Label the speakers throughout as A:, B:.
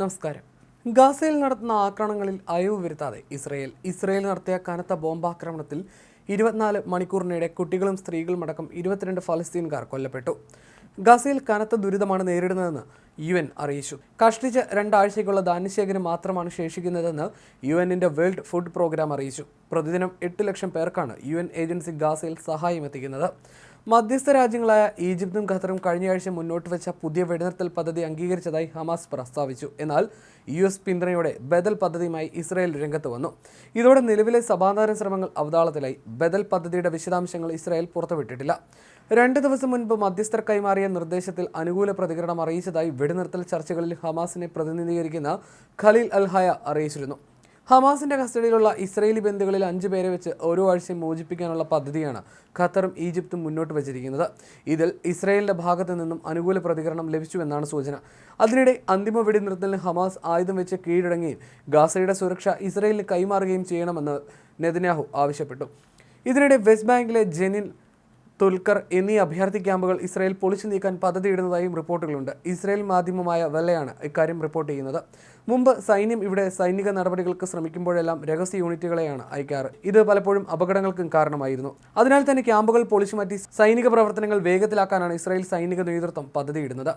A: നമസ്കാരം. ഗാസയിൽ നടത്തുന്ന ആക്രമണങ്ങളിൽ അയവ് വരുത്താതെ ഇസ്രയേൽ. ഇസ്രയേൽ നടത്തിയ കനത്ത ബോംബാക്രമണത്തിൽ ഇരുപത്തിനാല് മണിക്കൂറിനിടെ കുട്ടികളും സ്ത്രീകളും അടക്കം ഇരുപത്തിരണ്ട് ഫലസ്തീൻകാർ കൊല്ലപ്പെട്ടു. ഗാസയിൽ കനത്ത ദുരിതമാണ് നേരിടുന്നതെന്ന് യു എൻ അറിയിച്ചു. കഷ്ടിച്ച് രണ്ടാഴ്ചയ്ക്കുള്ള ധാന്യശേഖരം മാത്രമാണ് ശേഷിക്കുന്നതെന്ന് യു എന്നിന്റെ വേൾഡ് ഫുഡ് പ്രോഗ്രാം അറിയിച്ചു. പ്രതിദിനം എട്ട് ലക്ഷം പേർക്കാണ് യു എൻ ഏജൻസി ഗാസയിൽ സഹായം എത്തിക്കുന്നത്. മധ്യസ്ഥ രാജ്യങ്ങളായ ഈജിപ്തും ഖത്തറും കഴിഞ്ഞയാഴ്ച മുന്നോട്ട് വെച്ച പുതിയ വെടിനിർത്തൽ പദ്ധതി അംഗീകരിച്ചതായി ഹമാസ് പ്രസ്താവിച്ചു. എന്നാൽ യു എസ് പിന്തുണയോടെ ബദൽ പദ്ധതിയുമായി ഇസ്രായേൽ രംഗത്ത് വന്നു. ഇതോടെ നിലവിലെ സമാധാന ശ്രമങ്ങൾ അവതാളത്തിലായി. ബദൽ പദ്ധതിയുടെ വിശദാംശങ്ങൾ ഇസ്രായേൽ പുറത്തുവിട്ടിട്ടില്ല. രണ്ട് ദിവസം മുൻപ് മധ്യസ്ഥർ കൈമാറിയ നിർദ്ദേശത്തിൽ അനുകൂല പ്രതികരണം അറിയിച്ചതായി വെടിനിർത്തൽ ചർച്ചകളിൽ ഹമാസിനെ പ്രതിനിധീകരിക്കുന്ന ഖലീൽ അൽഹായ അറിയിച്ചിരുന്നു. ഹമാസിന്റെ കസ്റ്റഡിയിലുള്ള ഇസ്രയേലി ബന്ധുക്കളിൽ അഞ്ചു പേരെ വെച്ച് ഓരോ ആഴ്ചയും മോചിപ്പിക്കാനുള്ള പദ്ധതിയാണ് ഖത്തറും ഈജിപ്തും മുന്നോട്ട് വച്ചിരിക്കുന്നത്. ഇതിൽ ഇസ്രയേലിന്റെ ഭാഗത്തു നിന്നും അനുകൂല പ്രതികരണം ലഭിച്ചുവെന്നാണ് സൂചന. അതിനിടെ അന്തിമ വെടിനിർത്തലിന് ഹമാസ് ആയുധം വെച്ച് കീഴടങ്ങുകയും ഗാസയുടെ സുരക്ഷ ഇസ്രയേലിന് കൈമാറുകയും ചെയ്യണമെന്ന് നെതന്യാഹു ആവശ്യപ്പെട്ടു. ഇതിനിടെ വെസ്റ്റ് ബാങ്കിലെ ജെനിൻ തുൽക്കർ എന്നീ അഭയാർത്ഥി ക്യാമ്പുകൾ ഇസ്രായേൽ പൊളിച്ചു നീക്കാൻ പദ്ധതിയിടുന്നതായും റിപ്പോർട്ടുകളുണ്ട്. ഇസ്രായേൽ മാധ്യമമായ വെല്ലയാണ് ഇക്കാര്യം റിപ്പോർട്ട് ചെയ്യുന്നത്. മുമ്പ് സൈന്യം ഇവിടെ സൈനിക നടപടികൾക്ക് ശ്രമിക്കുമ്പോഴെല്ലാം രഹസ്യ യൂണിറ്റുകളെയാണ് അയക്കാറ്. ഇത് പലപ്പോഴും അപകടങ്ങൾക്കും കാരണമായിരുന്നു. അതിനാൽ തന്നെ ക്യാമ്പുകൾ പൊളിച്ചു മാറ്റി സൈനിക പ്രവർത്തനങ്ങൾ വേഗത്തിലാക്കാനാണ് ഇസ്രായേൽ സൈനിക നേതൃത്വം പദ്ധതിയിടുന്നത്.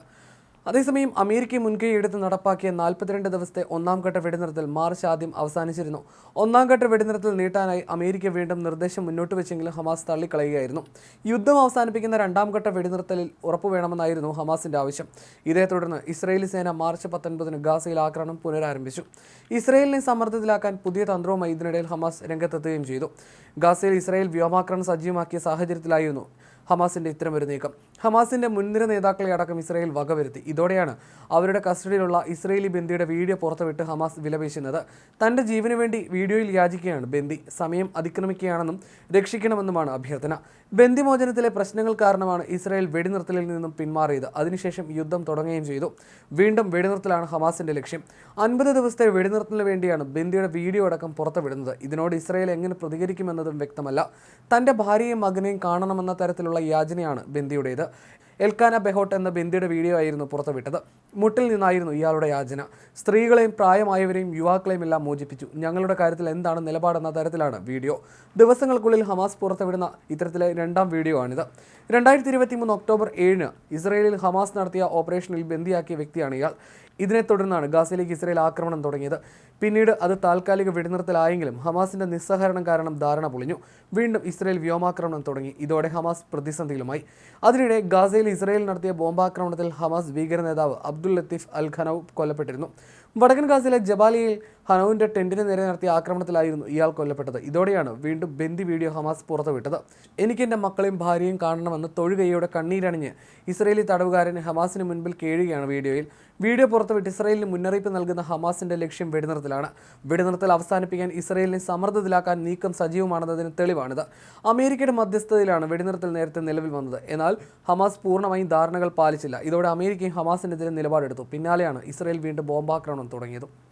A: അതേസമയം അമേരിക്ക മുൻകൈ എടുത്ത് നടപ്പാക്കിയ നാൽപ്പത്തിരണ്ട് ദിവസത്തെ ഒന്നാം ഘട്ട വെടിനിർത്തൽ മാർച്ച് ആദ്യം അവസാനിച്ചിരുന്നു. ഒന്നാം ഘട്ട വെടിനിർത്തൽ നീട്ടാനായി അമേരിക്ക വീണ്ടും നിർദ്ദേശം മുന്നോട്ട് വെച്ചെങ്കിലും ഹമാസ് തള്ളിക്കളയുകയായിരുന്നു. യുദ്ധം അവസാനിപ്പിക്കുന്ന രണ്ടാം ഘട്ട വെടിനിർത്തലിൽ ഉറപ്പുവേണമെന്നായിരുന്നു ഹമാസിന്റെ ആവശ്യം. ഇതേ തുടർന്ന് ഇസ്രയേലി സേന മാർച്ച് പത്തൊൻപതിന് ഗാസയിൽ ആക്രമണം പുനരാരംഭിച്ചു. ഇസ്രയേലിനെ സമ്മർദ്ദത്തിലാക്കാൻ പുതിയ തന്ത്രവുമായി ഇതിനിടയിൽ ഹമാസ് രംഗത്തെത്തുകയും ചെയ്തു. ഗാസയിൽ ഇസ്രയേൽ വ്യോമാക്രമണം സജീവമാക്കിയ സാഹചര്യത്തിലായിരുന്നു ഹമാസിന്റെ ഇത്തരമൊരു നീക്കം. ഹമാസിന്റെ മുൻനിര നേതാക്കളെ അടക്കം ഇസ്രായേൽ വകവരുത്തി. ഇതോടെയാണ് അവരുടെ കസ്റ്റഡിയിലുള്ള ഇസ്രയേലി ബന്ദിയുടെ വീഡിയോ പുറത്തുവിട്ട് ഹമാസ് വിലപേശുന്നത്. തന്റെ ജീവന് വേണ്ടി വീഡിയോയിൽ യാചിക്കുകയാണ് ബന്ദി. സമയം അതിക്രമിക്കുകയാണെന്നും രക്ഷിക്കണമെന്നുമാണ് അഭ്യർത്ഥന. ബന്ദിമോചനത്തിലെ പ്രശ്നങ്ങൾ കാരണമാണ് ഇസ്രായേൽ വെടിനിർത്തലിൽ നിന്നും പിന്മാറിയത്. അതിനുശേഷം യുദ്ധം തുടങ്ങുകയും ചെയ്തു. വീണ്ടും വെടിനിർത്തലാണ് ഹമാസിന്റെ ലക്ഷ്യം. അൻപത് ദിവസത്തെ വെടിനിർത്തലിന് വേണ്ടിയാണ് ബന്ദിയുടെ വീഡിയോ അടക്കം പുറത്തുവിടുന്നത്. ഇതിനോട് ഇസ്രായേൽ എങ്ങനെ പ്രതികരിക്കുമെന്നതും വ്യക്തമല്ല. തന്റെ ഭാര്യയും മകനെയും കാണണമെന്ന തരത്തിലുള്ള യാചനയാണ് ബിന്ദിയുടേത്. എൽക്കാന ബെഹോട്ട് എന്ന ബിന്ദിയുടെ വീഡിയോ ആയിരുന്നു പുറത്തുവിട്ടത്. മുട്ടിൽ നിന്നായിരുന്നു ഇയാളുടെ യാചന. സ്ത്രീകളെയും പ്രായമായവരെയും യുവാക്കളെയും എല്ലാം മോചിപ്പിച്ചു. ഞങ്ങളുടെ കാര്യത്തിൽ എന്താണ് നിലപാടെന്ന തരത്തിലാണ് വീഡിയോ. ദിവസങ്ങൾക്കുള്ളിൽ ഹമാസ് പുറത്തുവിടുന്ന ഇത്തരത്തിലെ രണ്ടാം വീഡിയോ ആണിത്. രണ്ടായിരത്തി ഇരുപത്തി മൂന്ന് ഒക്ടോബർ ഏഴിന് ഇസ്രയേലിൽ ഹമാസ് നടത്തിയ ഓപ്പറേഷനിൽ ബന്ദിയാക്കിയ വ്യക്തിയാണ് ഇയാൾ. ഇതിനെ തുടർന്നാണ് ഗാസയിലേക്ക് ഇസ്രയേൽ ആക്രമണം തുടങ്ങിയത്. പിന്നീട് അത് താൽക്കാലിക വെടിനിർത്തലായെങ്കിലും ഹമാസിന്റെ നിസ്സഹകരണം കാരണം ധാരണ പൊളിഞ്ഞു. വീണ്ടും ഇസ്രയേൽ വ്യോമാക്രമണം തുടങ്ങി. ഇതോടെ ഹമാസ് പ്രതിസന്ധിയിലുമായി. അതിനിടെ ഗാസയിൽ ഇസ്രയേൽ നടത്തിയ ബോംബാക്രമണത്തിൽ ഹമാസ് ഭീകര നേതാവ് അബ്ദുൽ ലത്തീഫ് അൽ കൊല്ലപ്പെട്ടിരുന്നു. വടക്കൻ ഗാസിലെ ജബാലിയിൽ ഹനൌവിന്റെ ടെന്റിന് നേരെ നടത്തിയ ആക്രമണത്തിലായിരുന്നു ഇയാൾ കൊല്ലപ്പെട്ടത്. ഇതോടെയാണ് വീണ്ടും ബന്ദി വീഡിയോ ഹമാസ് പുറത്തുവിട്ടത്. എനിക്ക് എന്റെ മക്കളെയും ഭാര്യയും കാണണമെന്ന് തൊഴുകയോടെ കണ്ണീരണിഞ്ഞ് ഇസ്രയേലി തടവുകാരൻ ഹമാസിന് മുൻപിൽ കേഴുകയാണ് വീഡിയോയിൽ. വീഡിയോ പുറത്തുവിട്ട് ഇസ്രയേലിന് മുന്നറിയിപ്പ് നൽകുന്ന ഹമാസിന്റെ ലക്ഷ്യം വെടിനിർത്തലാണ്. വെടിനിർത്തൽ അവസാനിപ്പിക്കാൻ ഇസ്രയേലിനെ സമ്മർദ്ദത്തിലാക്കാൻ നീക്കം സജീവമാണെന്നതിന് തെളിവാണിത്. അമേരിക്കയുടെ മധ്യസ്ഥതയിലാണ് വെടിനിർത്തൽ നേരത്തെ നിലവിൽ വന്നത്. എന്നാൽ ഹമാസ് പൂർണമായും ധാരണകൾ പാലിച്ചില്ല. ഇതോടെ അമേരിക്കയും ഹമാസിനെതിരെ നിലപാടെടുത്തു. പിന്നാലെയാണ് ഇസ്രയേൽ വീണ്ടും ബോംബാക്രമണം തുടങ്ങിയത്